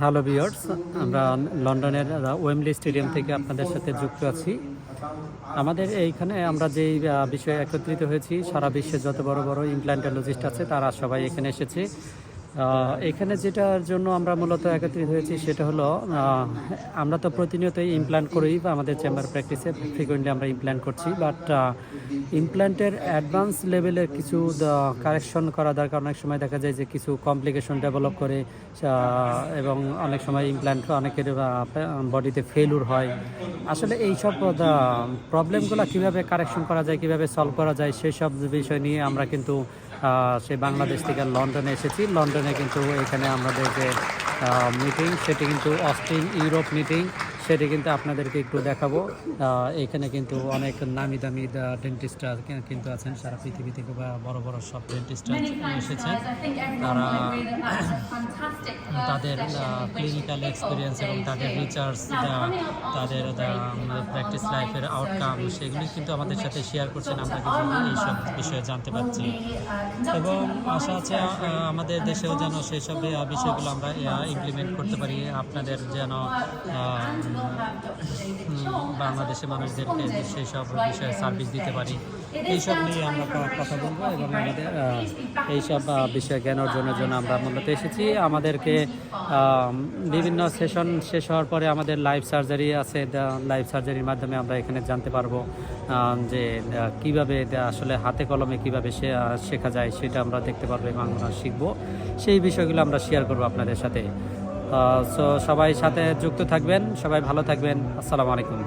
Hello বিয়ার্স আমরা লন্ডনের Wembley stadium থেকে আপনাদের সাথে যুক্ত আছি। আমাদের এইখানে আমরা যেই বিষয়ে একত্রিত হয়েছি, সারা বিশ্বে যত বড় বড় ইমপ্ল্যান্টোলজিস্ট আছে, তারা সবাই এখানে এসেছে। এখানে যেটার জন্য আমরা মূলত একত্রিত হয়েছি সেটা হলো আমরা তো প্রতিনিয়তই ইমপ্ল্যান্ট করি বা আমাদের চেম্বার প্র্যাকটিসে ফ্রিকুয়েন্টলি আমরা ইমপ্ল্যান্ট করছি বাট ইমপ্ল্যান্টের অ্যাডভান্স লেভেলের কিছু কারেকশন করা দরকার। অনেক সময় দেখা যায় যে কিছু কমপ্লিকেশন ডেভেলপ করে এবং অনেক সময় ইমপ্ল্যান্ট অনেকের বডিতে ফেলুর হয়। আসলে এই সব প্রবলেমগুলো কীভাবে কারেকশন করা যায়, কীভাবে সলভ করা যায় সেই সব বিষয় নিয়ে আমরা কিন্তু সেই বাংলাদেশ থেকে লন্ডনে এসেছি। লন্ডনে কিন্তু এখানে আমাদের যে মিটিং সেটি কিন্তু অস্ট্রিন ইউরোপ মিটিং সেটি কিন্তু আপনাদেরকে একটু দেখাবো। এখানে কিন্তু অনেক নামি দামি ডেন্টিস্টরা কিন্তু আছেন। সারা পৃথিবী থেকে বা বড় বড় সব ডেন্টিস্টরা এসেছেন। তারা তাদের ক্লিনিক্যাল এক্সপিরিয়েন্স এবং তাদের রিচার্জ তাদের প্র্যাকটিস লাইফের আউটকাম সেগুলি কিন্তু আমাদের সাথে শেয়ার করছেন। আমরা কিন্তু এইসব বিষয়ে জানতে পারছি। এবং আশা আছে আমাদের দেশেও যেন সেই সব বিষয়গুলো আমরা ইমপ্লিমেন্ট করতে পারি। আপনাদের যেন বাংলাদেশের মানুষদেরকে সেই সব বিষয়ে সার্ভিস দিতে পারি। এইসব নিয়ে আমরা কথা বলব এবং আমাদের এইসব বিষয়ে জ্ঞান অর্জনের জন্য আমরা মূলত এসেছি। আমাদেরকে বিভিন্ন সেশন শেষ হওয়ার পরে আমাদের লাইভ সার্জারি আছে। লাইভ সার্জারির মাধ্যমে আমরা এখানে জানতে পারব যে কীভাবে আসলে হাতে কলমে কীভাবে শেখা যায় সেটা আমরা দেখতে পারব এবং আমরা শিখব। সেই বিষয়গুলো আমরা শেয়ার করব আপনাদের সাথে। সো সবাই সাথে যুক্ত থাকবেন সবাই ভালো থাকবেন আসসালামু আলাইকুম।